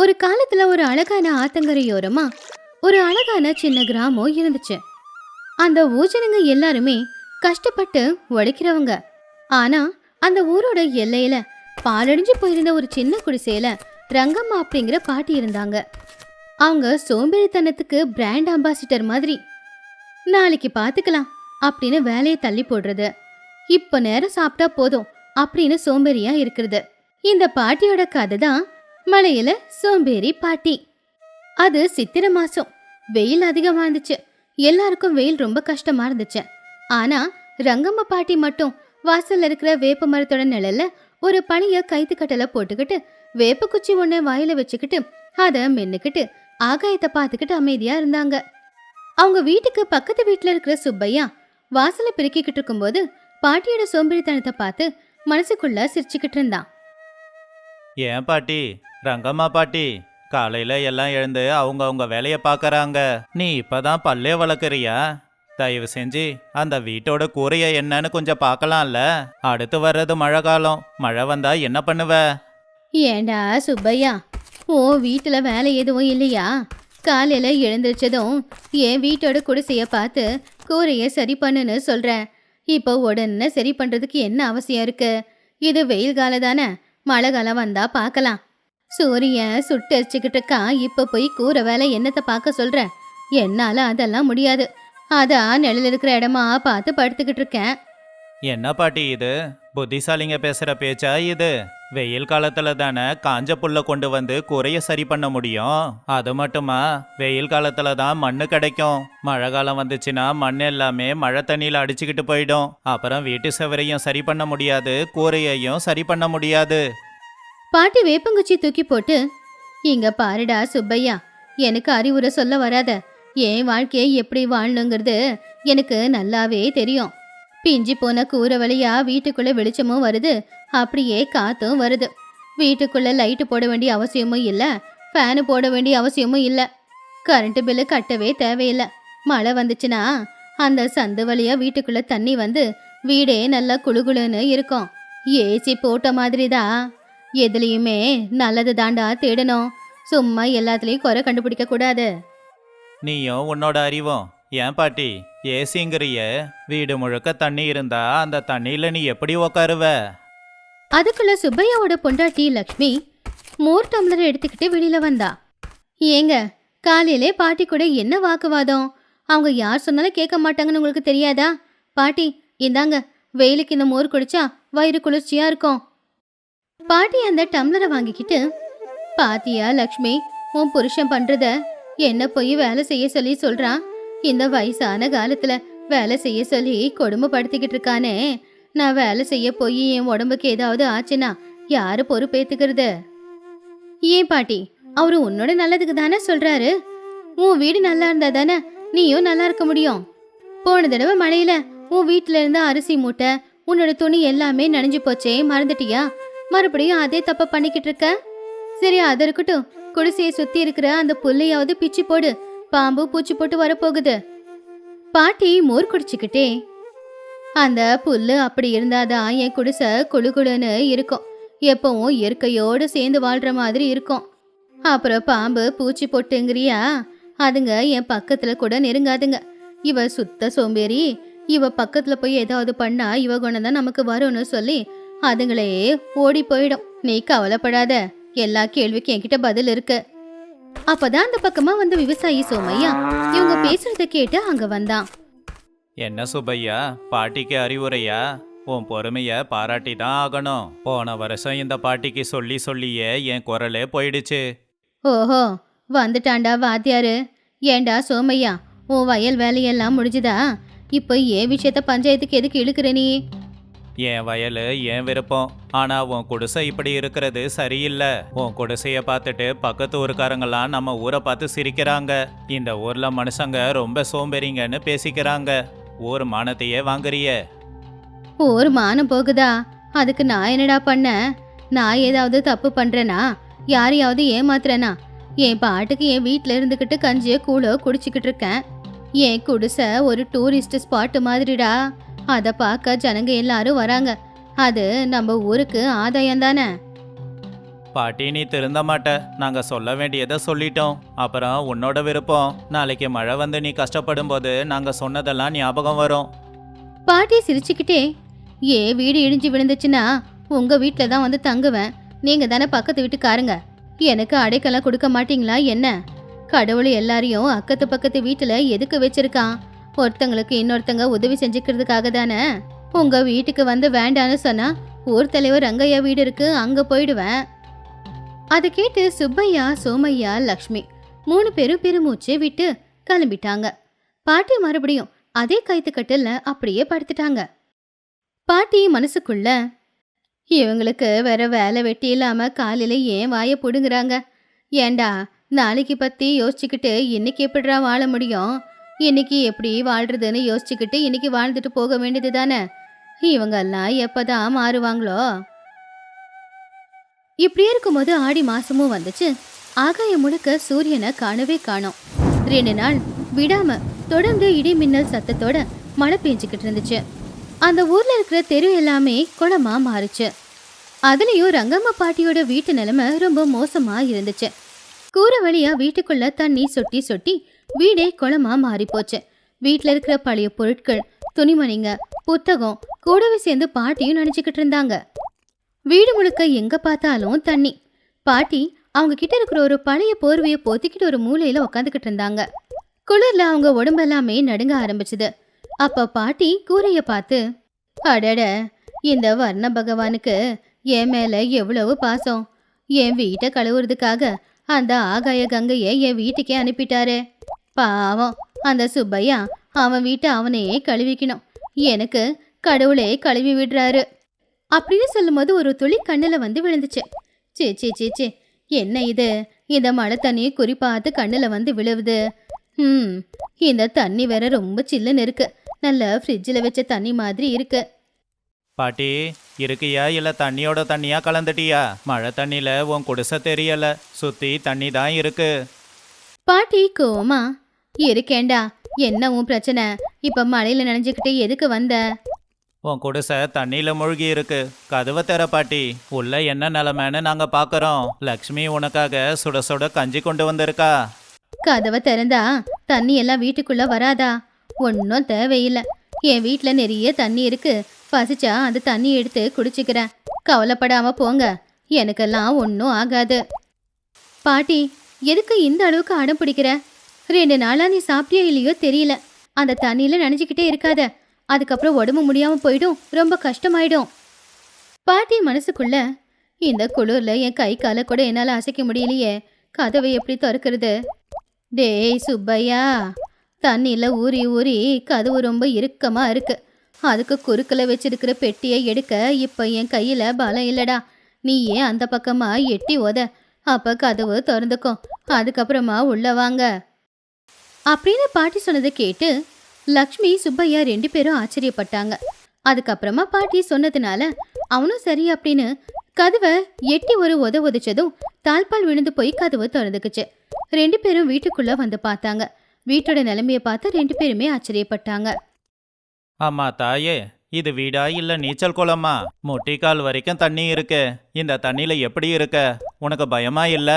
ஒரு காலத்துல ஒரு அழகான ஆத்தங்கரையோரமா ஒரு அழகான சின்ன கிராமம் இருந்துச்சு. அந்த ஊஜனங்க எல்லாருமே கஷ்டப்பட்டு உழைக்கிறவங்க ஆனா அந்த ஊரோட எல்லையில பாலடைஞ்சு போயிருந்த ஒரு சின்ன குடிசையில ரங்கம்மா அப்படிங்கிற பாட்டி இருந்தாங்க. அவங்க சோம்பேறித்தனத்துக்கு பிராண்ட் அம்பாசிடர் மாதிரி. நாளைக்கு பார்த்துக்கலாம் அப்படின்னு வேலையை தள்ளி போடுறது. இப்ப நேரம் சாப்பிட்டா போதும் அப்படின்னு சோம்பேறியா இருக்கிறது. இந்த பாட்டியோட கதை தான் மலையில சோம்பேறி பாட்டி. அது சித்திரை மாசம். வெயில் அதிகமா இருந்துச்சு. எல்லாருக்கும் வெயில் ரொம்ப கஷ்டமா இருந்துச்சு. ஆனா ரங்கம்மா பாட்டி மட்டும் வாசல்ல இருக்கிற வேப்ப மரத்தோட நிழல்ல ஒரு பனிய கைத்து கட்டல போட்டுக்கிட்டு வேப்ப குச்சி ஒண்ணு வாயில வச்சுக்கிட்டு அதை மென்னுக்கிட்டு ஆகாயத்தை பார்த்துக்கிட்டு அமைதியா இருந்தாங்க. அவங்க வீட்டுக்கு பக்கத்து வீட்டுல இருக்கிற சுப்பையா வாசலை பெருக்கிக்கிட்டு இருக்கும்போது பாட்டியோட சோம்பேறித்தனத்தை பார்த்து மனசுக்குள்ள சிரிச்சுக்கிட்டு இருந்தான் ஏன் பாட்டி? ரங்கம்மா பாட்டி காலையில எல்லாம் எழுந்து அவங்க அவங்க வேலையை பார்க்கறாங்க நீ இப்பதான் பல்லே வளர்க்குறியா? தயவு செஞ்சு அந்த வீட்டோட கூரையை என்னன்னு கொஞ்சம் பார்க்கலாம்ல அடுத்து வர்றது மழை காலம். மழை வந்தா என்ன பண்ணுவ? ஏண்டா சுப்பையா? ஓ வீட்டில் வேலை எதுவும் இல்லையா? காலையில் எழுந்திரிச்சதும் என் வீட்டோட குடிசையை பார்த்து கூரையை சரி பண்ணுன்னு சொல்கிறேன் இப்போ உடனே சரி பண்ணுறதுக்கு என்ன அவசியம் இருக்குது இது வெயில் காலம் தானே மழை காலம் வந்தா பார்க்கலாம் சூரியன் சுட்டு அரிச்சுக்கிட்டு இருக்கான் இப்போ போய் கூரை வேலை என்னத்தை பார்க்க சொல்ற? என்னால அதெல்லாம் முடியாது. அதான் நிழல் இருக்கிற இடமா பார்த்து படுத்துக்கிட்டு இருக்கேன். என்ன பாட்டி இது? புத்திசாலிங்க பேசுகிற பேச்சா இது? வெயில் காலத்துல தானே காஞ்ச புல்ல கொண்டு வந்து குறைய சரி பண்ண முடியும். அது மட்டுமா? வெயில் காலத்துல தான் மண்ணு கிடைக்கும். மழை காலம் வந்துச்சுன்னா மண் எல்லாமே மழை தண்ணியில அடிச்சுக்கிட்டு போயிடும். அப்புறம் வீட்டு சுவரையும் சரி பண்ண முடியாது கூரையையும் சரி பண்ண முடியாது. பாட்டி வேப்பங்குச்சி தூக்கி போட்டு இங்க பாருடா சுப்பையா எனக்கு அறிவுரை சொல்ல வராத. என் வாழ்க்கையை எப்படி வாழணுங்கிறது எனக்கு நல்லாவே தெரியும். பிஞ்சி போன கூரை வழியா வீட்டுக்குள்ள வெளிச்சமும் வருது. அப்படியே காத்தும் வருது. வீட்டுக்குள்ள லைட்டு போட வேண்டிய அவசியமும் இல்லை. ஃபேனு போட வேண்டிய அவசியமும் இல்லை. கரண்ட் பில்லு கட்டவே தேவையில்லை. மழை வந்துச்சுன்னா அந்த சந்து வழியா வீட்டுக்குள்ள தண்ணி வந்து வீடே நல்லா குழுகுழுன்னு இருக்கும். ஏசி போட்ட மாதிரி தான் எதுலேயுமே நல்லது தாண்டா தேடணும். சும்மா எல்லாத்துலேயும் குறை கண்டுபிடிக்க கூடாது. நீயும் உன்னோட அறிவும். ஏன் பாட்டி? ஏசிங்கிறிய வீடு முழுக்க தண்ணி இருந்தா அந்த தண்ணியில நீ எப்படி உக்காருவ? அதுக்குள்ள சுப்பையாவோட பொண்டாட்டி லக்ஷ்மி மோர் டம்ளர் எடுத்துக்கிட்டு வெளியில வந்தா. ஏங்க காலையிலே பாட்டி கூட என்ன வாக்குவாதம்? அவங்க யார் சொன்னாலும் கேட்க மாட்டாங்கன்னு உங்களுக்கு தெரியாதா? பாட்டி இந்தாங்க வெயிலுக்கு இந்த மோர் குடிச்சா வயிறு குளிர்ச்சியா இருக்கும். பாட்டி அந்த டம்ளரை வாங்கிக்கிட்டு பாத்தியா லக்ஷ்மி உன் புருஷன் பண்றத என்ன போய் வேலை செய்ய சொல்லி சொல்றான்? இந்த வயசான காலத்துல வேலை செய்ய சொல்லி கொடுமைப்படுத்திக்கிட்டு இருக்கானே. நான் வேலை செய்ய போய் என் உடம்புக்கு ஏதாவது ஆச்சுன்னா யாரு பொறுப்பேத்துக்கிறது? ஏன் பாட்டி அவரு உன்னோட நல்லதுக்கு தானே சொல்றாரு? உன் வீடு நல்லா இருந்தா தானே நீயும் நல்லா இருக்க முடியும்? போன தடவை மழையில உன் வீட்டுல இருந்த அரிசி மூட்டை உன்னோட துணி எல்லாமே நனைஞ்சு போச்சே மறந்துட்டியா? மறுபடியும் அதே தப்ப பண்ணிக்கிட்டு இருக்க? சரி அது இருக்கட்டும். குடிசையை சுத்தி இருக்கிற அந்த புல்லையாவது பிச்சு போடு. பாம்பு பூச்சி போட்டு வரப்போகுது. பாட்டி மோர் குடிச்சுக்கிட்டே அந்த புல்லு அப்படி இருந்தாதான் என் குடிசை குளு குளுன்னு இருக்கும். எப்பவும் இயற்கையோடு சேர்ந்து வாழ்ற மாதிரி இருக்கும். அப்புறம் பாம்பு பூச்சி பொட்டுங்கிறியா? அதுங்க என் பக்கத்துல கூட நெருங்காதுங்க. இவ சுத்த சோம்பேறி இவ பக்கத்துல போய் ஏதாவது பண்ணா இவ குணம் தான் நமக்கு வரும்னு சொல்லி அதுங்களே ஓடி போயிடும். நீ கவலைப்படாத. எல்லா கேள்விக்கும் என்கிட்ட பதில் இருக்கு. அப்பதான் அந்த பக்கமா வந்த விவசாயி சோமையா இவங்க பேசுறத கேட்டு அங்க வந்தான். என்ன சுப்பையா? பாட்டிக்கு அறிவுரையா? உன் பொறுமைய பாராட்டி தான் ஆகணும். போன வருஷம் இந்த பாட்டிக்கு சொல்லி சொல்லியே என் குரலே போயிடுச்சு. ஓஹோ வந்துட்டான்டா வாத்தியாரு. ஏண்டா சோமையா உன் வயல் வேலையெல்லாம் முடிஞ்சுதா? இப்போ ஏன் விஷயத்த பஞ்சாயத்துக்கு எதுக்கு இழுக்கிற நீ? என் வயல் என் விருப்பம். ஆனா உன் குடிசை இப்படி இருக்கிறது சரியில்லை. உன் குடிசைய பார்த்துட்டு பக்கத்து ஊருக்காரங்கெல்லாம் நம்ம ஊரை பார்த்து சிரிக்கிறாங்க. இந்த ஊர்ல மனுஷங்க ரொம்ப சோம்பேறிங்கன்னு பேசிக்கிறாங்க. ஊர் மானத்தையே வாங்குறிய. ஒரு மானம் போகுதா? அதுக்கு நான் என்னடா பண்ண? நான் ஏதாவது தப்பு பண்றேனா? யாரையாவது ஏமாத்துறேனா? என் பாட்டுக்கு என் வீட்டில் இருந்துக்கிட்டு கஞ்சியை கூழோ குடிச்சிக்கிட்டு இருக்கேன். என் குடிசை ஒரு டூரிஸ்ட் ஸ்பாட் மாதிரிடா. அதை பார்க்க ஜனங்க எல்லாரும் வராங்க. அது நம்ம ஊருக்கு ஆதாயம் தானே? பாட்டி நீ திருந்த மாட்ட. நாங்க சொல்ல வேண்டியதை சொல்லிட்டோம். அப்புறம் உன்னோட விருப்பம். நாளைக்கு மழை வந்து நீ கஷ்டப்படும் போது நாங்க சொன்னதெல்லாம் ஞாபகம் வரும். பாட்டி சிரிச்சுக்கிட்டே ஏ வீடு இடிஞ்சு விழுந்துச்சுன்னா உங்க வீட்டில் தான் வந்து தங்குவேன். நீங்க தானே பக்கத்து வீட்டுக்காரங்க. எனக்கு அடைக்கலம் கொடுக்க மாட்டீங்களா என்ன? கடவுள் எல்லாரையும் அக்கத்து பக்கத்து வீட்டில் எதுக்கு வச்சிருக்கான்? ஒருத்தங்களுக்கு இன்னொருத்தங்க உதவி செஞ்சுக்கிறதுக்காக தானே? உங்க வீட்டுக்கு வந்து வேண்டான்னு சொன்னா ஊர் தலைவர் ரங்கையா வீடு இருக்கு அங்க போயிடுவேன். அதை கேட்டு சுப்பையா சோமையா லக்ஷ்மி மூணு பேரும் பெருமூச்சு விட்டு கிளம்பிட்டாங்க. பாட்டி மறுபடியும் அதே கைத்துக்கட்டில் அப்படியே படுத்துட்டாங்க. பாட்டி மனசுக்குள்ள இவங்களுக்கு வேற வேலை வெட்டி இல்லாம காலையில ஏன் வாயை பிடுங்குறாங்க? ஏண்டா நாளைக்கு பத்தி யோசிச்சுக்கிட்டு இன்னைக்கு எப்படிடா வாழ முடியும்? இன்னைக்கு எப்படி வாழ்றதுன்னு யோசிச்சுக்கிட்டு இன்னைக்கு வாழ்ந்துட்டு போக வேண்டியது தானே இவங்கெல்லாம் எப்பதான் மாறுவாங்களோ? இப்படியே இருக்கும்போது ஆடி மாசமும் வந்துச்சு. ஆகாயம் முழுக்க சூரியனை காணவே காணோம். ரெண்டு நாள் விடாம தொடர்ந்து இடி மின்னல் சத்தத்தோட மழை பெஞ்சுக்கிட்டு இருந்துச்சு. அந்த ஊர்ல இருக்கிற தெரு எல்லாமே குளமா மாறுச்சு. அதுலயும் ரங்கம்மா பாட்டியோட வீட்டு நிலைமை ரொம்ப மோசமா இருந்துச்சு. கூரை வழியா வீட்டுக்குள்ள தண்ணி சொட்டி சொட்டி வீடே குளமா மாறி போச்சு வீட்ல இருக்கிற பழைய பொருட்கள் துணிமணிங்க புத்தகம் கூடவே சேர்ந்து பாட்டியும் நினைச்சுக்கிட்டு இருந்தாங்க. வீடு முழுக்க எங்க பார்த்தாலும் தண்ணி. பாட்டி அவங்க கிட்ட இருக்கிற ஒரு பழைய போர்வையை போத்திக்கிட்டு ஒரு மூலையில உட்காந்துக்கிட்டு இருந்தாங்க. குளிர்ல அவங்க உடம்பெல்லாமே நடுங்க ஆரம்பிச்சுது. அப்ப பாட்டி கூரைய பார்த்து அடட இந்த வர்ண பகவானுக்கு என் மேல எவ்வளவு பாசம். என் வீட்டை கழுவுறதுக்காக அந்த ஆகாய கங்கையை என் வீட்டுக்கே அனுப்பிட்டாரே. பாவம் அந்த சுப்பையா அவன் வீட்டை அவனே கழுவிக்கணும். எனக்கு கடவுளே கழுவி விடுறாரு. அப்படின்னு சொல்லும்போது ஒரு துளி கண்ணுல வந்து விழுந்துச்சு. சே சே சே சே என்ன இது? இந்த மழை தண்ணி குறிப்பாத்து கண்ணுல வந்து விழுவுது. ம் இந்த தண்ணி வேற ரொம்ப சில்லுன்னு இருக்கு. நல்ல ஃப்ரிட்ஜில் வச்ச தண்ணி மாதிரி இருக்கு. பாட்டி இருக்கியா? இல்ல தண்ணியோட தண்ணியா கலந்துட்டியா? மழை தண்ணியில உன் குடிசை தெரியல. சுத்தி தண்ணி தான் இருக்கு. பாட்டி கோமா இருக்கேண்டா என்ன உன் பிரச்சனை? இப்ப மழையில நனைஞ்சுக்கிட்டு எதுக்கு வந்த? உன் குடிசை தண்ணியில மூழ்கி இருக்கு. கதவை தர பாட்டி. உள்ள என்ன நிலைமைன்னு நாங்க பாக்குறோம். லக்ஷ்மி உனக்காக சுட சுட கஞ்சி கொண்டு வந்திருக்கா. கதவை திறந்தா தண்ணி எல்லாம் வீட்டுக்குள்ள வராதா? ஒன்றும் தேவையில்லை. என் வீட்டில் நிறைய தண்ணி இருக்கு. பசிச்சா அந்த தண்ணி எடுத்து குடிச்சுக்கிறேன். கவலைப்படாம போங்க. எனக்கெல்லாம் ஒன்றும் ஆகாது. பாட்டி எதுக்கு இந்த அளவுக்கு அடம் பிடிக்கிற? ரெண்டு நாளாக நீ சாப்பிட்டியோ இல்லையோ தெரியல. அந்த தண்ணியில் நனைஞ்சுக்கிட்டே இருக்காத. அதுக்கப்புறம் உடம்பு முடியாமல் போயிடும். ரொம்ப கஷ்டமாயிடும். பாட்டி மனசுக்குள்ள இந்த குளிரில் என் கை காலை கூட என்னால் அசைக்க முடியலையே. கதவை எப்படி திறக்கிறது? டேய் சுப்பையா. தண்ணியில் ஊறி ஊறி கதவு ரொம்ப இறுக்கமாக இருக்கு. அதுக்கு குறுக்கில் வச்சிருக்கிற பெட்டியை எடுக்க இப்போ என் கையில் பலம் இல்லைடா. நீ ஏன் அந்த பக்கமாக எட்டி ஓத? அப்போ கதவு திறந்துக்கும். அதுக்கப்புறமா உள்ளே வாங்க. அப்படின்னு பாட்டி சொன்னதை கேட்டு லக்ஷ்மி சுப்பையா ரெண்டு பேரும் ஆச்சரியப்பட்டாங்க. அதுக்கப்புறமா பாட்டி சொன்னதுனால அவனும் சரி அப்படின்னு கதவை எட்டி ஒரு உத உதைச்சதும் தாழ்பால் விழுந்து போய் கதவு திறந்துக்குச்சு. ரெண்டு பேரும் வீட்டுக்குள்ள வந்து பார்த்தாங்க. வீட்டோட நிலைமைய பார்த்து ரெண்டு பேருமே ஆச்சரியப்பட்டாங்க. ஆமா தாயே இது வீடா இல்ல நீச்சல் குளமா? முட்டிக்கால் வரைக்கும் தண்ணி இருக்கு. இந்த தண்ணியில எப்படி இருக்க? உனக்கு பயமா இல்ல?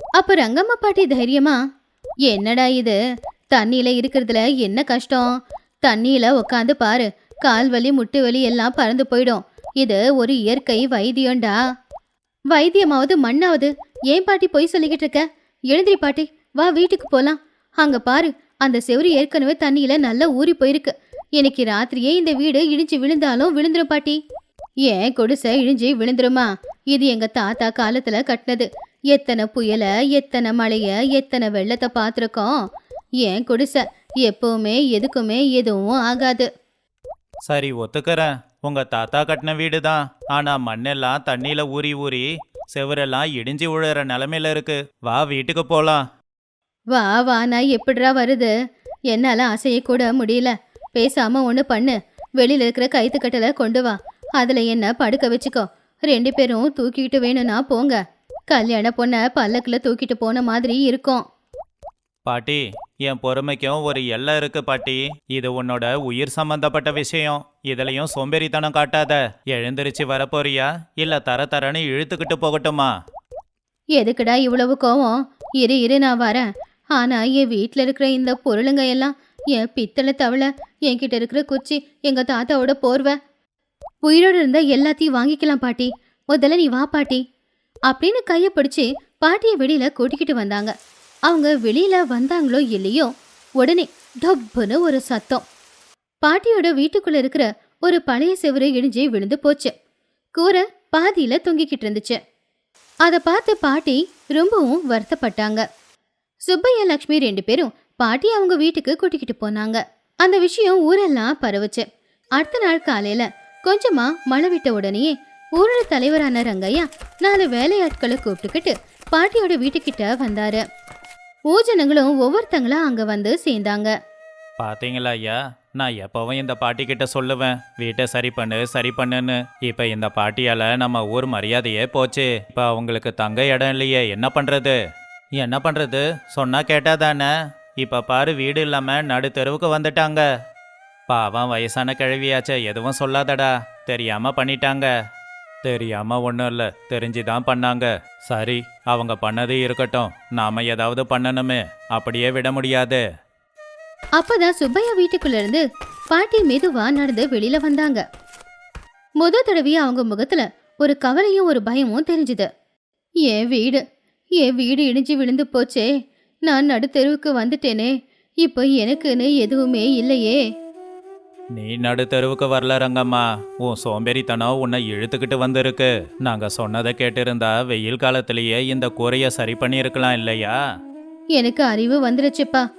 அப்ப ரங்கம்மா பாட்டி தைரியமா என்னடா இது? தண்ணியில இருக்கிறதுல என்ன கஷ்டம்? தண்ணியில உட்காந்து பாரு. கால் வலி முட்டு வலி எல்லாம் பறந்து போயிடும். இது ஒரு இயற்கை வைத்தியம்டா. வைத்தியமாவது மண்ணாவது. ஏன் பாட்டி பொய் சொல்லிக்கிட்டு இருக்க? எழுந்திரி பாட்டி. வா வீட்டுக்கு போலாம். அங்க பாரு. அந்த செவுரு ஏற்கனவே தண்ணியில நல்லா ஊறி போயிருக்கு. இன்னைக்கு ராத்திரியே இந்த வீடு இடிஞ்சு விழுந்தாலும் விழுந்துரும் பாட்டி. ஏன் கொடுசை இடிஞ்சு விழுந்துருமா? இது எங்க தாத்தா காலத்துல கட்டினது. எத்தனை புயல எத்தனை மழைய எத்தனை வெள்ளத்தை பார்த்துருக்கோம். ஏன் குடிசை எப்பவுமே எதுக்குமே எதுவும் ஆகாது. சரி ஒத்துக்கறேன். உங்க தாத்தா கட்டின வீடு தான் ஆனா மண்ணெல்லாம் தண்ணியில ஊறி ஊறி செவரெல்லாம் இடிஞ்சு விழுற நிலைமையில இருக்கு. வா வீட்டுக்கு போலாம். வா வா நான் எப்படிடா வருது? என்னால அசைய கூட முடியல. பேசாம ஒன்று பண்ணு. வெளியில இருக்கிற கைத்து கட்டலை கொண்டு வா. அதுல என்ன படுக்க வச்சுக்கோ. ரெண்டு பேரும் தூக்கிட்டு வேணும்னா போங்க. கல்யாண பொண்ணை பல்லக்கில் தூக்கிட்டு போன மாதிரி இருக்கும். பாட்டி என் பொறுமைக்கும் ஒரு எல்லை இருக்கு பாட்டி. இது உன்னோட உயிர் சம்பந்தப்பட்ட விஷயம். இதுலயும் சோம்பேறித்தனம் காட்டாத. எழுந்திருச்சு வரப்போறியா? இல்ல தர தரன்னு இழுத்துக்கிட்டு போகட்டுமா? எதுக்குடா இவ்வளவு கோவம்? இரு இரு நான் வரேன். ஆனா என் வீட்டில் இருக்கிற இந்த பொருளுங்க எல்லாம் என் பித்தளை தவளை என்கிட்ட இருக்கிற குச்சி எங்க தாத்தாவோட போர்வை. உயிரோடு இருந்த எல்லாத்தையும் வாங்கிக்கலாம் பாட்டி. முதல்ல நீ வா பாட்டி. அப்படின்னு கையை பிடிச்சி பாட்டியை வெளியில கூட்டிக்கிட்டு வந்தாங்க. அவங்க வெளியில வந்தாங்களோ இல்லையோ உடனே டப்புன்னு ஒரு சத்தம். பாட்டியோட வீட்டுக்குள்ள இருக்கிற ஒரு பழைய செவுரு இடிஞ்சு விழுந்து போச்சு. கூரை பாதியில தொங்கிக்கிட்டு இருந்துச்சு. அதை பார்த்து பாட்டி ரொம்பவும் வருத்தப்பட்டாங்க. சுப்பையா லக்ஷ்மி ரெண்டு பேரும் பாட்டி அவங்க வீட்டுக்கு கூட்டிக்கிட்டு போனாங்க. அந்த விஷயம் ஊரெல்லாம் பரவுச்சு. அடுத்த நாள் காலையில கொஞ்சமா மழை விட்ட உடனேயே ஊரோட தலைவரான ரங்கையா நாலு வேலையாட்களை கூப்பிட்டுக்கிட்டு பாட்டியோட வீட்டுக்கிட்ட வந்தாரு. ஊஜனங்களும் ஒவ்வொருத்தங்களும் அங்க வந்து சேர்ந்தாங்க. பாத்தீங்களா ஐயா? நான் எப்பவும் இந்த பாட்டி கிட்ட சொல்லுவேன். வீட்டை சரி பண்ணு சரி பண்ணுன்னு. இப்ப இந்த பாட்டியால நம்ம ஊர் மரியாதையே போச்சு. இப்ப அவங்களுக்கு தங்க இடம் இல்லையே என்ன பண்றது? என்ன பண்றது? சொன்னா கேட்டாதானே? இப்ப பாரு வீடு இல்லாம நடு தெருவுக்கு வந்துட்டாங்க. பாவம் வயசான கிழவியாச்சே எதுவும் சொல்லாதடா. தெரியாம பண்ணிட்டாங்க. தெரியாம ஒன்றும் இல்லை. தெரிஞ்சுதான் பண்ணாங்க. சரி அவங்க பண்ணதே இருக்கட்டும். நாம ஏதாவது பண்ணணுமே. அப்படியே விட முடியாது. அப்பதான் சுப்பையா வீட்டுக்குள்ள இருந்து பாட்டி மெதுவா நடந்து வெளியில வந்தாங்க. முத தடவையா அவங்க முகத்துல ஒரு கவலையும் ஒரு பயமும் தெரிஞ்சுது. என் வீடு என் வீடு இடிஞ்சு விழுந்து போச்சே. நான் நடுத்தெருவுக்கு வந்துட்டேனே. இப்போ எனக்குன்னு எதுவுமே இல்லையே. நீ நடுத்தருவுக்கு வரல ரங்கம்மா. உன் சோம்பேறித்தனம் உன்னை இழுத்துக்கிட்டு வந்திருக்கு. நாங்க சொன்னதை கேட்டிருந்தா வெயில் காலத்திலேயே இந்த கூரைய சரி பண்ணியிருக்கலாம் இல்லையா? எனக்கு அறிவு வந்துருச்சுப்பா.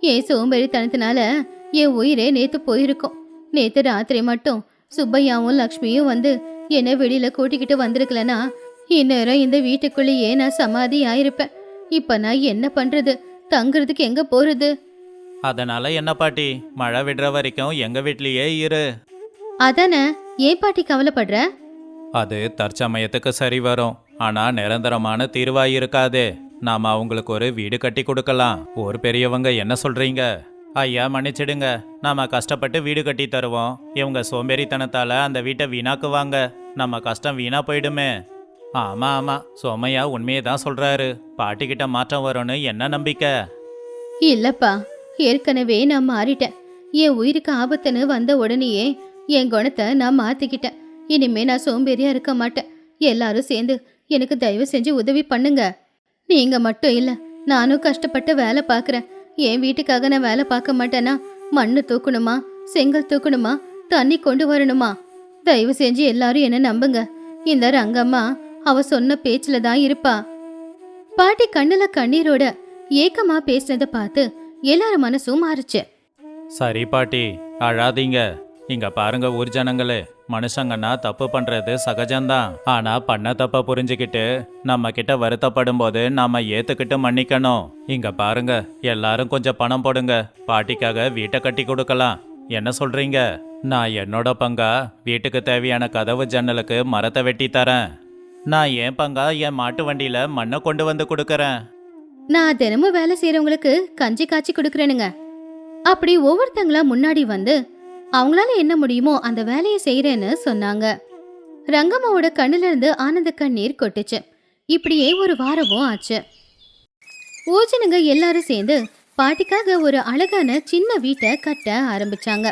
என் சோம்பேறித்தனத்தினால என் உயிரே நேத்து போயிருக்கும். நேத்து ராத்திரி மட்டும் சுப்பையாவும் லக்ஷ்மியும் வந்து என்னை வெளியில கூட்டிக்கிட்டு வந்திருக்கலனா இந்நேரம் இந்த வீட்டுக்குள்ளேயே நான் சமாதி ஆயிருப்பேன் இப்ப நான் என்ன பண்றது? தங்குறதுக்கு எங்க போறது? அதனால என்ன பாட்டி? மழை விடுற வரைக்கும் எங்க வீட்லயே இரு. அதானே ஏன் பாட்டி கவலைப்படுற? அது தற்சமயத்துக்கு சரி வரும். ஆனா நிரந்தரமான தீர்வா இருக்காது. நாம அவங்களுக்கு ஒரு வீடு கட்டி கொடுக்கலாம். ஒரு பெரியவங்க என்ன சொல்றீங்க? ஐயா மன்னிச்சிடுங்க. நாம கஷ்டப்பட்டு வீடு கட்டி தருவோம். இவங்க சோம்பேறித்தனத்தால அந்த வீட்டை வீணாக்குவாங்க. நம்ம கஷ்டம் வீணா போயிடுமே. ஆமா ஆமா. சோமையா உண்மையை தான் சொல்றாரு. பாட்டிக்கிட்ட மாற்றம் வரும்னு என்ன நம்பிக்கை? இல்லப்பா. ஏற்கனவே நான் மாறிட்டேன். என் உயிருக்கு ஆபத்துன்னு வந்த உடனேயே என் குணத்தை நான் மாத்திக்கிட்டேன். இனிமே நான் சோம்பேறியா இருக்க மாட்டேன். எல்லாரும் சேர்ந்து எனக்கு தயவு செஞ்சு உதவி பண்ணுங்க. நீங்க மட்டும் இல்ல நானும் கஷ்டப்பட்டு வேலை பார்க்குறேன். என் வீட்டுக்காக நான் வேலை பார்க்க மாட்டேனா? மண்ணு தூக்கணுமா? செங்கல் தூக்கணுமா? தண்ணி கொண்டு வரணுமா? தயவு செஞ்சு எல்லாரும் என்ன நம்புங்க. இந்த ரங்கம்மா அவ சொன்ன பேச்சில் தான் இருப்பா. பாட்டி கண்ணுல கண்ணீரோட ஏக்கமா பேசினதை பார்த்து எல்லாரும் மனசும் மாறுச்சு. சரி பாட்டி. அழாதீங்க. இங்க பாருங்க ஊர் ஜனங்களே. மனுஷங்கன்னா தப்பு பண்றது சகஜம்தான். ஆனா பண்ண தப்ப புரிஞ்சுக்கிட்டு நம்ம கிட்ட வருத்தப்படும் போது நாம ஏத்துக்கிட்டு மன்னிக்கணும். இங்க பாருங்க எல்லாரும் கொஞ்சம் பணம் போடுங்க. பாட்டிக்காக வீட்டை கட்டி கொடுக்கலாம். என்ன சொல்றீங்க? நான் என்னோட பங்கா? வீட்டுக்கு தேவையான கதவு ஜன்னலுக்கு மரத்தை வெட்டி தரேன். நான் என் பங்கா? என் மாட்டு வண்டியில மண்ணை கொண்டு வந்து கொடுக்கறேன். நான் தினமும் வேலை செய்யறவங்களுக்கு கஞ்சி காய்ச்சி கொடுக்கறேனுங்க. அப்படி ஒவ்வொருத்தங்களா முன்னாடி வந்து அவங்களால என்ன முடியுமோ அந்த வேலையை செய்யறேன்னு சொன்னாங்க. ரங்கம்மாவோட கண்ணுல இருந்து ஆனந்த கண்ணீர் கொட்டுச்சு. இப்படியே ஒரு வாரமும் ஆச்சு. ஊஜனுங்க எல்லாரும் சேர்ந்து பாட்டிக்காக ஒரு அழகான சின்ன வீட்டை கட்ட ஆரம்பிச்சாங்க.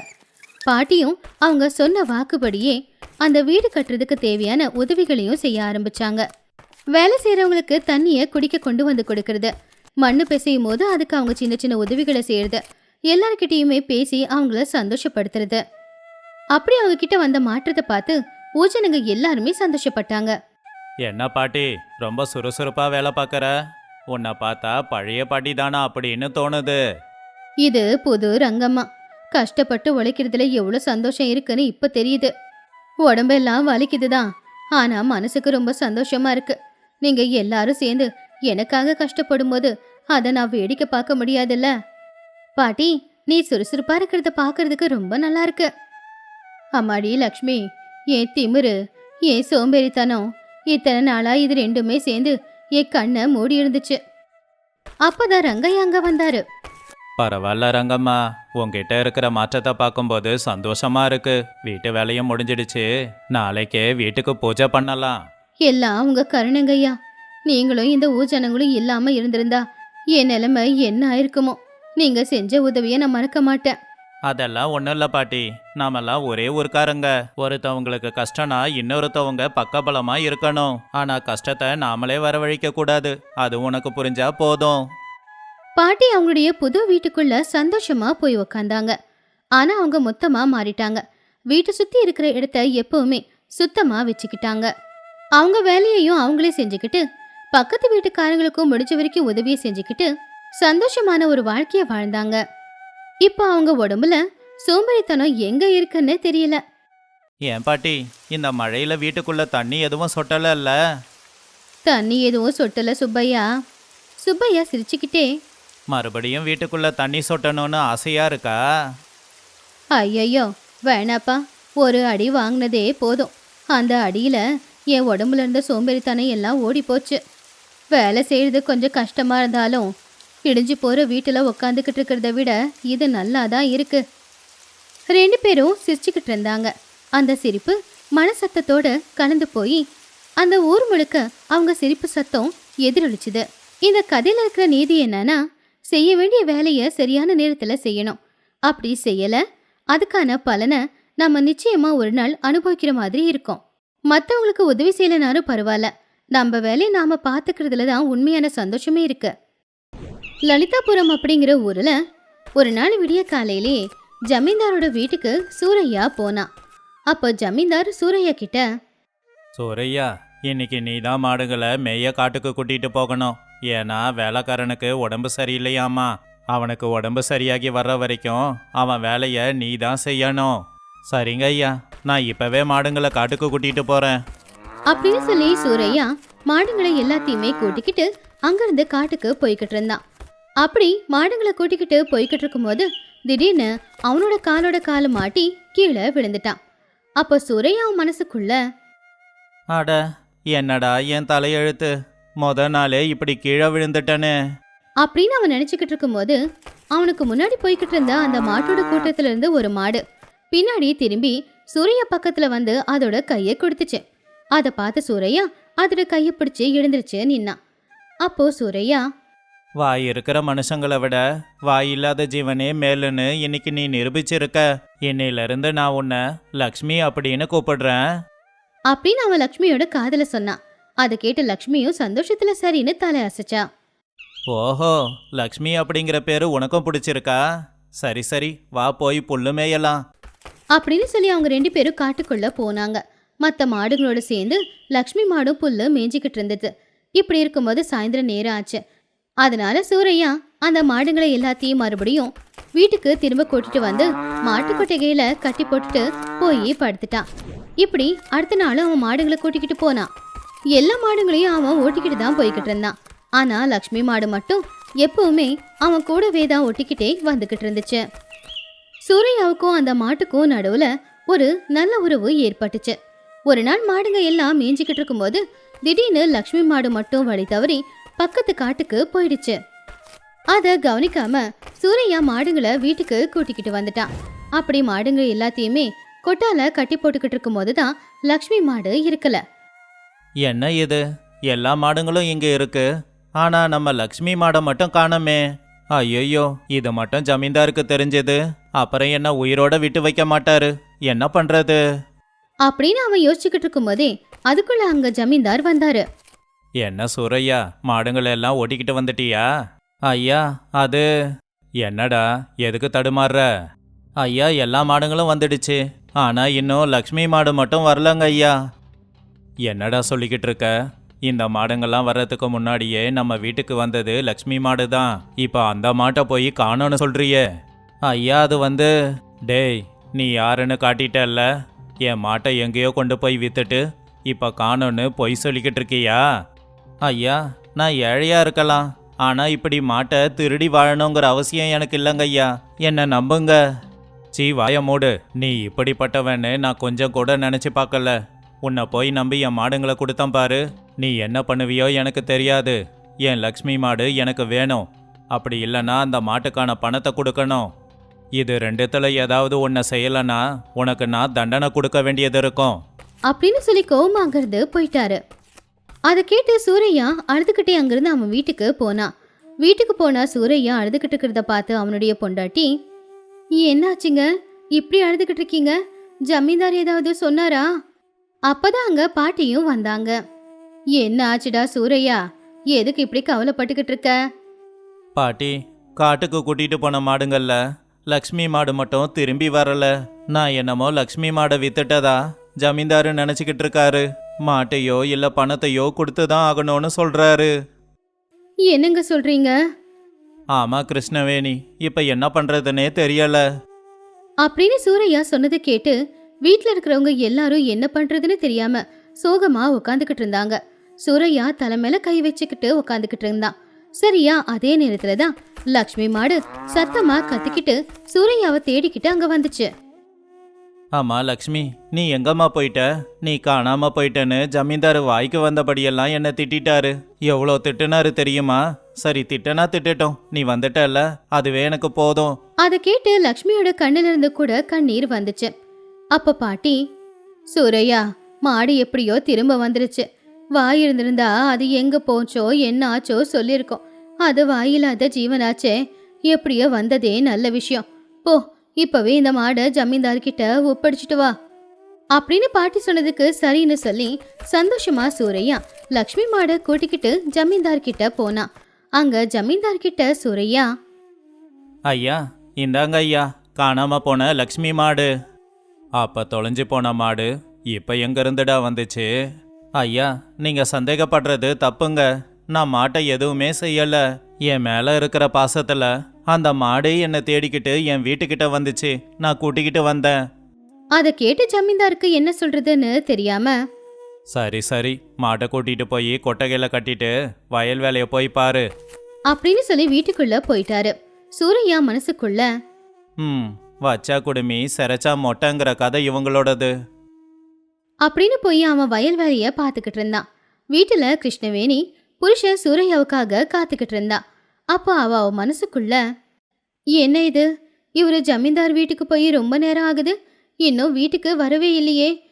பாட்டியும் அவங்க சொன்ன வாக்குப்படியே அந்த வீடு கட்டுறதுக்கு தேவையான உதவிகளையும் செய்ய ஆரம்பிச்சாங்க. வேலை செய்யறவங்களுக்கு தண்ணிய குடிக்க கொண்டு வந்து கொடுக்கறது. மண்ணு பிசையும் போது அதுக்கு அவங்க சின்ன சின்ன உதவிகளை செய்யறது எல்லார்கிட்டயுமே பேசி அவங்கள சந்தோஷப்படுத்துறது. அப்படி அவங்க கிட்ட வந்த மாற்றத்தை பார்த்து ஊஜனுங்க எல்லாருமே சந்தோஷப்பட்டாங்க. என்ன பாட்டி ரொம்ப சுறுசுறுப்பா வேலை பார்க்கற? உன்னை பார்த்தா பழைய பாட்டி தானா அப்படின்னு தோணுது. இது புது ரங்கம்மா. கஷ்டப்பட்டு உழைக்கிறதுல எவ்வளவு சந்தோஷம் இருக்குன்னு இப்ப தெரியுது. உடம்பெல்லாம் வலிக்குதுதான். ஆனா மனசுக்கு ரொம்ப சந்தோஷமா இருக்கு. நீங்க எல்லாரும் சேர்ந்து எனக்காக கஷ்டப்படும் போது அதை நான் வேடிக்கை பார்க்க முடியாதுல்ல? பாட்டி நீ சுறுசுறுப்பா இருக்கிறத பார்க்கறதுக்கு ரொம்ப நல்லா இருக்கு. அம்மாடி லக்ஷ்மி என் திமிரு என் சோம்பேறித்தனம் இத்தனை நாளா இது ரெண்டுமே சேர்ந்து என் கண்ணை மூடி இருந்துச்சு. அப்பதான் ரங்கையா அங்க வந்தாரு. பரவாயில்ல ரங்கம்மா உங்ககிட்ட இருக்கிற மாற்றத்தை பார்க்கும்போது சந்தோஷமா இருக்கு. வீட்டு வேலையும் முடிஞ்சிடுச்சு. நாளைக்கே வீட்டுக்கு பூஜை பண்ணலாம். எல்லாம் உங்க கருணைங்கய்யா. நீங்களும் இந்த ஊஜனங்களும் இல்லாம இருந்திருந்தா என் நிலைமை என்ன ஆயிருக்குமோ. நீங்க செஞ்ச உதவியை நான் மறக்க மாட்டேன். அதெல்லாம் ஒன்றும் இல்லை பாட்டி. நாமெல்லாம் ஒரே ஊர்க்காரங்க. ஒருத்தவங்களுக்கு கஷ்டம்னா இன்னொருத்தவங்க பக்கபலமா இருக்கணும். ஆனா கஷ்டத்தை நாமளே வரவழைக்க கூடாது. அது உனக்கு புரிஞ்சா போதும். பாட்டி அவங்களுடைய புது வீட்டுக்குள்ள சந்தோஷமா போய் உக்காந்தாங்க. ஆனா அவங்க மொத்தமா மாறிட்டாங்க. வீட்டை சுத்தி இருக்கிற இடத்த எப்பவுமே சுத்தமா வச்சுக்கிட்டாங்க. அவங்க வேலையையும் அவங்களே செஞ்சுக்கிட்டு பக்கத்து வீட்டுக்காரங்களுக்கும் முடிஞ்ச வரைக்கும் உதவியை செஞ்சுக்கிட்டு சந்தோஷமான ஒரு வாழ்க்கைய வாழ்ந்தாங்க. இப்போ அவங்க உடம்புல சோம்பேறித்தனம் எங்க இருக்குன்னு தெரியல. ஏன் பாட்டி இந்த மழையில வீட்டுக்குள்ள தண்ணி எதுவும் சொட்டலல்ல தண்ணி எதுவும் சொட்டல சுப்பையா. சுப்பையா சிரிச்சுக்கிட்டே மறுபடியும் வீட்டுக்குள்ள தண்ணி சொட்டணும்னு ஆசையா இருக்கா? ஐயையோ வேணாப்பா. ஒரு அடி வாங்கினதே போதும். அந்த அடியில் என் உடம்புல இருந்த சோம்பேறித்தனம் எல்லாம் ஓடி போச்சு வேலை செய்கிறது கொஞ்சம் கஷ்டமாக இருந்தாலும் இடிஞ்சு போகிற வீட்டில் உக்காந்துக்கிட்டு இருக்கிறத விட இது நல்லா தான் இருக்குது ரெண்டு பேரும் சிரிச்சுக்கிட்டு இருந்தாங்க. அந்த சிரிப்பு மனசத்தத்தோடு கலந்து போய் அந்த ஊர் முழுக்க அவங்க சிரிப்பு சத்தம் எதிரொலிச்சுது. இந்த கதையில் இருக்கிற நீதி என்னன்னா செய்ய வேண்டிய வேலையை சரியான நேரத்தில் செய்யணும். அப்படி செய்யலை அதுக்கான பலனை நம்ம நிச்சயமாக ஒரு நாள் அனுபவிக்கிற மாதிரி இருக்கும். மற்றவங்களுக்கு உதவி செய்யலைனாலும் பரவாயில்ல. நம்ம வேலையை நாம பார்த்துக்கிறதுல தான் உண்மையான சந்தோஷமே இருக்கு. லலிதாபுரம் அப்படிங்கிற ஊரில் ஒரு நாள் விடிய காலையிலே ஜமீன்தாரோட வீட்டுக்கு சூரையா போனான் அப்போ ஜமீன்தார் சூரையா கிட்ட சூரையா இன்னைக்கு நீ தான் மாடுகளை மேய காட்டுக்கு கூட்டிட்டு போகணும். ஏன்னா வேலைக்காரனுக்கு உடம்பு சரியில்லையாமா அவனுக்கு உடம்பு சரியாகி வர்ற வரைக்கும் அவன் வேலையை நீ தான் செய்யணும். சரிங்க ஐயா. நான் இப்பவே மாடுங்களை காட்டுக்கு கூட்டிட்டு போறேன். அப்படின்னு சொல்லி சூரையா மாடுங்களை எல்லாத்தையுமே கூட்டிக்கிட்டு அங்கிருந்து காட்டுக்கு போய்கிட்டு இருந்தான். அப்படி மாடுங்களை கூட்டிக்கிட்டு போய்கிட்டு இருக்கும்போது திடீர்னு அவனோட காலோட காலை மாட்டி கீழே விழுந்துட்டான். அப்போ சூரையா அவன் மனசுக்குள்ள அட என்னடா என் தலையெழுத்து? முத நாளே இப்படி கீழே விழுந்துட்டனே. அப்படின்னு அவன் நினைச்சுக்கிட்டு இருக்கும்போது அவனுக்கு முன்னாடி போய்கிட்டு இருந்த அந்த மாட்டோட கூட்டத்துல இருந்து ஒரு மாடு பின்னாடி திரும்பி சூரையா பக்கத்துல வந்து அதோட கையை கொடுத்துச்சு. அதை பார்த்து சூரையா அதோட கையை பிடிச்சு எழுந்திருச்சு நின்னான் அப்போ சூரையா வாய் இருக்கிற மனுஷங்களை விட வாய் இல்லாத ஜீவனே மேலுன்னு இன்னைக்கு நீ நிரூபிச்சிருக்க. இன்னையிலிருந்து நான் உன்னை லக்ஷ்மி அப்படின்னு கூப்பிடுறேன். அப்படின்னு அவன் லக்ஷ்மியோட காதல சொன்னான் அதை கேட்டு லக்ஷ்மியும் சந்தோஷத்துல சரின்னு தலை அசைச்சா. ஓஹோ லக்ஷ்மி அப்படிங்கிற பேரு உனக்கும் பிடிச்சிருக்கா? சரி சரி வா போய் புல்லு மேயலாம் அப்படின்னு சொல்லி அவங்க ரெண்டு பேரும் காட்டுக்குள்ளே போனாங்க. மற்ற மாடுகளோடு சேர்ந்து லக்ஷ்மி மாடும் புல்லு மேய்ஞ்சிக்கிட்டு இருந்தது. இப்படி இருக்கும்போது சாயந்தரம் நேரம் ஆச்சு. அதனால சூரையா அந்த மாடுங்களை எல்லாத்தையும் மறுபடியும் வீட்டுக்கு திரும்ப கூட்டிட்டு வந்து மாட்டுக் கொட்டகையில கட்டி போட்டுட்டு போய் படுத்துட்டான் இப்படி அடுத்த நாள் அவன் மாடுங்களை கூட்டிக்கிட்டு போனான் எல்லா மாடுங்களையும் அவன் ஓட்டிக்கிட்டு தான் போய்கிட்டு இருந்தான். ஆனா லக்ஷ்மி மாடு மட்டும் எப்பவுமே அவன் கூடவே தான் ஒட்டிக்கிட்டே வந்துகிட்டு இருந்துச்சு. சூரியாவுக்கும் அந்த மாட்டுக்கும் நடுவுல ஒரு நல்ல உறவு ஏற்பட்டுச்சு. ஒரு நாள் மாடுங்க எல்லாம் மேய்ஞ்சிக்கிட்டு இருக்கும்போது திடீர்னு லக்ஷ்மி மாடு மட்டும் வழி தவறி பக்கத்து காட்டுக்கு போயிடுச்சு. அதை கவனிக்காம சூரையா மாடுங்களை வீட்டுக்கு கூட்டிக்கிட்டு வந்துட்டான் அப்படி மாடுங்க எல்லாத்தையுமே கொட்டால கட்டி போட்டுக்கிட்டு இருக்கும்போது தான் லக்ஷ்மி மாடு இருக்கல. என்ன இது? எல்லா மாடுங்களும் இங்க இருக்கு. ஆனா நம்ம லக்ஷ்மி மாடை மட்டும் காணோமே. ஐயோ இது மட்டும் ஜமீன்தாருக்கு தெரிஞ்சது. அப்புறம் என்ன உயிரோட விட்டு வைக்க மாட்டாரு? என்ன பண்றது? அப்படின்னு அவன் யோசிச்சுக்கிட்டு இருக்கும்போதே அதுக்குள்ள அங்க ஜமீன்தார் வந்தாரு. என்ன சூரையா மாடுங்களை எல்லாம் ஓட்டிக்கிட்டு வந்துட்டியா? ஐயா அது என்னடா எதுக்கு தடுமாறுற? ஐயா எல்லா மாடுங்களும் வந்துடுச்சு. ஆனா இன்னும் லக்ஷ்மி மாடு மட்டும் வரலங்க ஐயா. என்னடா சொல்லிக்கிட்டு இருக்க? இந்த மாடுங்கள்லாம் வர்றதுக்கு முன்னாடியே நம்ம வீட்டுக்கு வந்தது லக்ஷ்மி மாடு தான் இப்போ அந்த மாட்டை போய் காணோன்னு சொல்றியே. ஐயா அது வந்து டேய் நீ யாருன்னு காட்டிட்டல்ல? என் மாட்டை எங்கேயோ கொண்டு போய் வித்துட்டு இப்போ காணோன்னு பொய் சொல்லிக்கிட்டு இருக்கியா? ஐயா நான் ஏழையா இருக்கலாம். ஆனால் இப்படி மாட்டை திருடி வாழணுங்கிற அவசியம் எனக்கு இல்லைங்க ஐயா. என்னை நம்புங்க. சீ வாய மூடு. நீ இப்படிப்பட்டவன்னு நான் கொஞ்சம் கூட நினச்சி பார்க்கல. உன்னை போய் நம்பி என் மாடுங்களை கொடுத்தேன் பாரு. நீ என்ன பண்ணுவியோ எனக்கு தெரியாது. என் லக்ஷ்மி மாடு எனக்கு வேணும். அப்படி இல்லைன்னா அந்த மாட்டுக்கான பணத்தை கொடுக்கணும். இது ரெண்டுத்துல ஏதாவது ஒன்றை செய்யலைன்னா உனக்கு நான் தண்டனை கொடுக்க வேண்டியது இருக்கும். அப்படின்னு சொல்லி கோவமா அங்கிருந்து போயிட்டாரு. அதை கேட்டு சூரையா அழுதுகிட்டே அங்கிருந்து அவன் வீட்டுக்கு போனான் வீட்டுக்கு போனா சூரையா அழுதுகிட்டு இருக்கிறத பார்த்து அவனுடைய பொண்டாட்டி என்னாச்சுங்க? இப்படி அழுதுகிட்டு இருக்கீங்க? ஜமீன்தார் ஏதாவது சொன்னாரா? அப்பதான் அங்க பாட்டியும் வந்தாங்க. என்ன ஆச்சுடா சூரையா எதுக்கு இப்படி கவலைப்பட்டுக்கிட்டு இருக்க? பாட்டி காட்டுக்கு கூட்டிட்டு போன மாடுங்கள்ல லக்ஷ்மி மாடு மட்டும் திரும்பி வரல. நான் என்னமோ லக்ஷ்மி மாடை வித்துட்டதா? ஜமீன்தாரு நினைச்சுக்கிட்டு இருக்காரு. மாட்டையோ இல்ல பணத்தையோ கொடுத்து தான் ஆகணும்னு சொல்றாரு. என்னங்க சொல்றீங்க? ஆமா கிருஷ்ணவேணி. இப்ப என்ன பண்றதுன்னே தெரியல. அப்படின்னு சூரையா சொன்னதை கேட்டு வீட்ல இருக்கிறவங்க எல்லாரும் என்ன பண்றதுன்னு தெரியாம சோகமா உட்காந்துக்கிட்டு இருந்தாங்க. சூரையா தலை மேல கை வச்சுக்கிட்டு உட்காந்துக்கிட்டு இருந்தான். சரியா அதே நேரத்துல தான் லக்ஷ்மி மாடு சத்தமா கத்திக்கிட்டு சூரையாவை தேடிக்கிட்டு அங்க வந்துச்சு. ஆமா லக்ஷ்மி நீ எங்கம்மா போயிட்ட? நீ காணாம போயிட்டேன்னு ஜமீன்தாரு வாய்க்கு வந்தபடியெல்லாம் என்ன திட்டிட்டாரு. எவ்வளோ திட்டுனாரு தெரியுமா? சரி திட்டனா திட்டட்டும். நீ வந்துட்டல்ல அதுவே எனக்கு போதும். அதை கேட்டு லக்ஷ்மியோட கண்ணுல இருந்து கூட கண்ணீர் வந்துச்சு. அப்ப பாட்டி சூரையா மாடு எப்படியோ திரும்ப வந்துருச்சு. வாய் இருந்திருந்தா அது எங்க போச்சோ என்ன ஆச்சோ சொல்லியிருக்கோம். அது வாயில்லாத ஜீவனாச்சே. எப்படியோ வந்ததே நல்ல விஷயம். போ இப்பவே இந்த மாடை ஜமீன்தார்கிட்ட ஒப்படைச்சிட்டு வா. அப்படின்னு பாட்டி சொன்னதுக்கு சரின்னு சொல்லி சந்தோஷமா சூரையா லக்ஷ்மி மாடை கூட்டிக்கிட்டு ஜமீன்தார்கிட்ட போனான் அங்க ஜமீன்தார்கிட்ட சூரையா ஐயா இந்தாங்க ஐயா காணாம போன லக்ஷ்மி மாடு. அப்ப தொலைஞ்சு போன மாடு இப்ப எங்க இருந்துடா வந்துச்சு? ஐயா நீங்க சந்தேகப்படுறது தப்புங்க. நான் மாட்டை எதுவுமே செய்யல. என் மேல இருக்கிற பாசத்துல அந்த மாடு என்னை தேடிக்கிட்டு என் வீட்டுக்கிட்ட வந்துச்சு. நான் கூட்டிக்கிட்டு வந்தேன். அதை கேட்டு ஜமீன்தாருக்கு என்ன சொல்றதுன்னு தெரியாம சரி சரி. மாட்டை கூட்டிட்டு போய் கொட்டகையில கட்டிட்டு வயல் வேலையை போய் பாரு. அப்படின்னு சொல்லி வீட்டுக்குள்ள போயிட்டாரு. சூரையா மனசுக்குள்ள ம் வச்சா குடுமி செரச்சா மொட்டைங்கிற கதை இவங்களோடது. அப்படின்னு போய் அவன் வயல் வேலைய பார்த்துக்கிட்டு இருந்தான். வீட்டுல கிருஷ்ணவேணி புருஷன் சூரையாவுக்காக காத்துக்கிட்டு இருந்தா. அப்போ அவ அவ மனசுக்குள்ள என்ன இது? இவரு ஜமீன்தார் வீட்டுக்கு போய் ரொம்ப நேரம் ஆகுது. இன்னும் வீட்டுக்கு வரவே இல்லையே.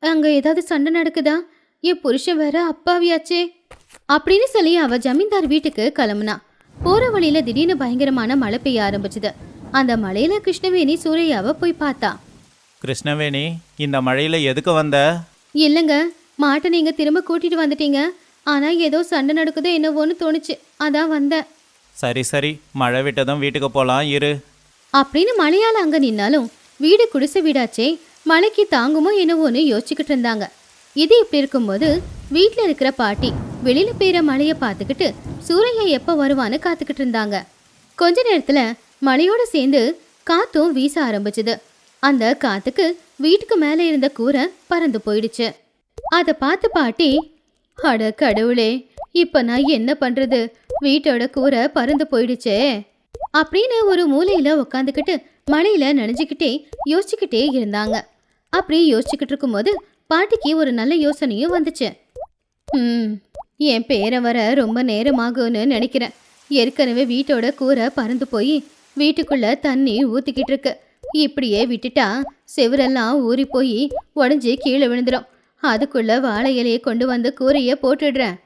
அங்க ஏதாவது சண்டை நடக்குதா? என் புருஷன் வேற அப்பாவியாச்சே. அப்படின்னு சொல்லி அவ ஜமீன்தார் வீட்டுக்கு கிளம்புனா. போற வழியில திடீர்னு பயங்கரமான மழை பெய்ய ஆரம்பிச்சுது. அந்த மழையில கிருஷ்ணவேணி சூரையாவை போய் பார்த்தா. கிருஷ்ணவேணி இந்த மழையில எதுக்கு வந்த? இல்லைங்க மாட்டை நீங்க திரும்ப கூட்டிட்டு வந்துட்டீங்க. ஆனா ஏதோ சண்டை நடக்குதோ என்னவோன்னு தோணுச்சு. அதான் வந்தேன் சரி சரி. மழை விட்டதும் வீட்டுக்கு போலாம் இரு. அப்படின்னு மழையால அங்க நின்னாலும் வீடு குடிசை வீடாச்சே மழைக்கு தாங்குமோ என்னவோன்னு யோசிச்சுக்கிட்டு இருந்தாங்க. இது இப்படி இருக்கும்போது வீட்ல இருக்கிற பாட்டி வெளியில பெய்யுற மழைய பார்த்துக்கிட்டு சூரையா எப்ப வருவான்னு காத்துக்கிட்டு இருந்தாங்க. கொஞ்ச நேரத்துல மழையோட சேர்ந்து காத்தும் வீச ஆரம்பிச்சுது. அந்த காத்துக்கு வீட்டுக்கு மேல இருந்த கூரை பறந்து போயிடுச்சு. அதை பார்த்து பாட்டி அட கடவுளே இப்ப நான் என்ன பண்றது? வீட்டோட கூரை பறந்து போயிடுச்சே. அப்படின்னு ஒரு மூலையில உட்காந்துக்கிட்டு மழையில நனைஞ்சுக்கிட்டே யோசிச்சுக்கிட்டே இருந்தாங்க. அப்படி யோசிச்சுக்கிட்டு இருக்கும்போது பாட்டிக்கு ஒரு நல்ல யோசனையும் வந்துச்சு. ம் என் பேரை வர ரொம்ப நேரமாகும்னு நினைக்கிறேன். ஏற்கனவே வீட்டோட கூரை பறந்து போய் வீட்டுக்குள்ள தண்ணி ஊத்திக்கிட்டு இருக்கு. இப்படியே விட்டுட்டா செவரெல்லாம் ஊறி போய் உடஞ்சி கீழே விழுந்துடும் அதுக்குள்ள வாழை இலையை கொண்டு வந்து கூரையை போட்டுடுறேன்.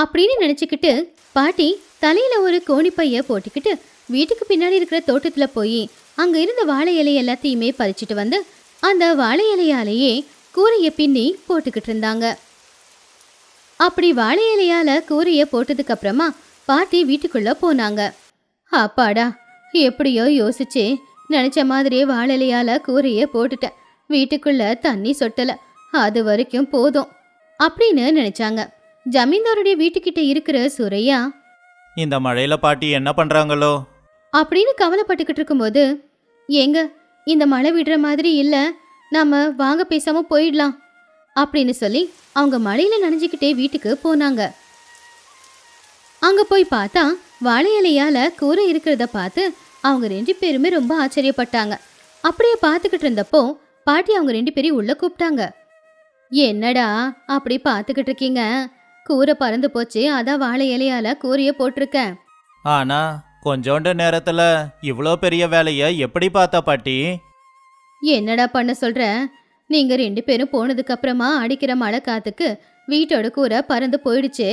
அப்படின்னு நினச்சிக்கிட்டு பாட்டி தலையில ஒரு கோணிப்பையை போட்டுக்கிட்டு வீட்டுக்கு பின்னாடி இருக்கிற தோட்டத்துல போய் அங்க இருந்த வாழை இலை எல்லாத்தையுமே பறிச்சிட்டு வந்து அந்த வாழை இலையாலேயே கூரையை பின்னி போட்டுக்கிட்டு இருந்தாங்க. அப்படி வாழை இலையால கூரையை போட்டதுக்கு அப்புறமா பாட்டி வீட்டுக்குள்ள போனாங்க. அப்பாடா எப்படியோ யோசிச்சு நினைச்ச மாதிரியே வாழை இலையால கூரையை போட்டுட்டேன். வீட்டுக்குள்ள தண்ணி சொட்டலை. அது வரைக்கும் போதும் அப்படின்னு நினைச்சாங்க. ஜமீன்தாருடைய வீட்டுக்கிட்ட இருக்கிற சுரையா இந்த மழையில பாட்டி என்ன பண்றாங்களோ? அப்படின்னு கவலைப்பட்டுக்கிட்டு இருக்கும்போது ஏங்க இந்த மழை விடுற மாதிரி இல்ல நாம வாங்க பேசாம போயிடலாம் அப்படின்னு சொல்லி அவங்க மழையில நனைஞ்சுக்கிட்டே வீட்டுக்கு போனாங்க. அங்க போய் பார்த்தா வாழை இலையால கூரை இருக்கிறத பார்த்து அவங்க ரெண்டு பேருமே ரொம்ப ஆச்சரியப்பட்டாங்க. அப்படியே பார்த்துக்கிட்டு இருந்தப்போ பாட்டி அவங்க ரெண்டு பேரையும் உள்ள கூப்பிட்டாங்க. என்னடா அப்படி பார்த்துக்கிட்டு இருக்கீங்க? கூரை பறந்து போச்சு அதான் வாழை இலையால கூரைய போட்டிருக்கேன் ஆனா கொஞ்சோண்டு நேரத்துல இவ்வளோ பெரிய வேலையை எப்படி பார்த்த பாட்டி? என்னடா பண்ண சொல்ற? நீங்க ரெண்டு பேரும் போனதுக்கு அப்புறமா அடிக்கிற மழை காத்துக்கு வீட்டோட கூரை பறந்து போயிடுச்சு.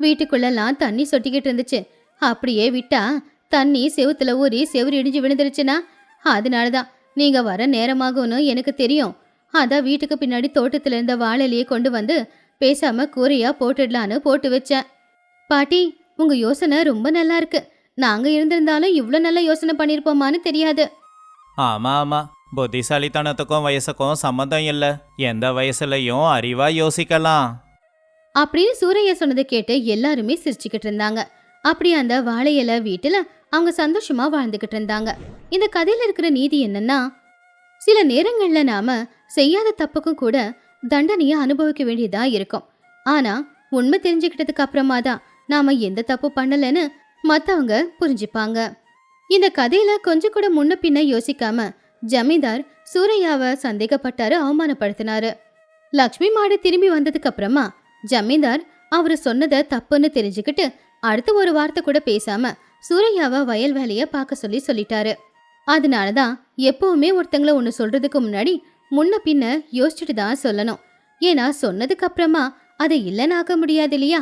வீட்டுக்குள்ளெல்லாம் தண்ணி சொட்டிக்கிட்டு இருந்துச்சு. அப்படியே விட்டா தண்ணி செவுத்துல ஊறி செவுரு இடிஞ்சு விழுந்துருச்சுன்னா? அதனால தான் நீங்க வர நேரமாகும்னு எனக்கு தெரியும். அதான் வீட்டுக்கு பின்னாடி தோட்டத்துல இருந்த வாழலையே கொண்டு வந்து பேசாம கூரையா போட்டுடலான்னு போட்டு வச்சேன். பாட்டி உங்க யோசனை ரொம்ப நல்லா இருக்கு. நாங்க இருந்திருந்தாலும் இவ்ளோ நல்ல யோசனை பண்ணிருப்போமான்னு தெரியாது. ஆமா ஆமா. புத்திசாலித்தனத்துக்கும் வயசுக்கும் சம்மந்தம் இல்லை. எந்த வயசுலயும் அறிவா யோசிக்கலாம். அப்படின்னு சூரையா சொன்னதை கேட்டு எல்லாருமே சிரிச்சுக்கிட்டு இருந்தாங்க. அப்படி அந்த வாழை இலை வீட்டுல அவங்க சந்தோஷமா வாழ்ந்துகிட்டு இருந்தாங்க. இந்த கதையில இருக்கிற நீதி என்னன்னா சில நேரங்கள்ல நாம செய்யாத தப்புக்கும் கூட தண்டனையை அனுபவிக்க வேண்டியதா இருக்கும். ஆனா உண்மை தெரிஞ்சுக்கிட்டதுக்கு அப்புறமா தான் நாம எந்த தப்பு பண்ணலன்னு மத்தவங்க புரிஞ்சுப்பாங்க. இந்த கதையில கொஞ்சம் கூட முன்ன பின்ன யோசிக்காம ஜமீன்தார் சூரையாவை சந்தேகப்பட்டாரு அவமானப்படுத்தினாரு. லக்ஷ்மி மாடு திரும்பி வந்ததுக்கு அப்புறமா ஜமீன்தார் அவரு சொன்னதை தப்புன்னு தெரிஞ்சுக்கிட்டு அடுத்து ஒரு வார்த்தை கூட பேசாம சூரையாவை வயல் வேலைய பார்க்க சொல்லி சொல்லிட்டாரு. அதனால தான் எப்பவுமே ஒருத்தங்கள ஒன்று சொல்கிறதுக்கு முன்னாடி முன்ன பின்ன யோசிச்சுட்டு தான் சொல்லணும். ஏன்னா சொன்னதுக்கு அப்புறமா அதை இல்லைன்னு ஆக்க முடியாது இல்லையா?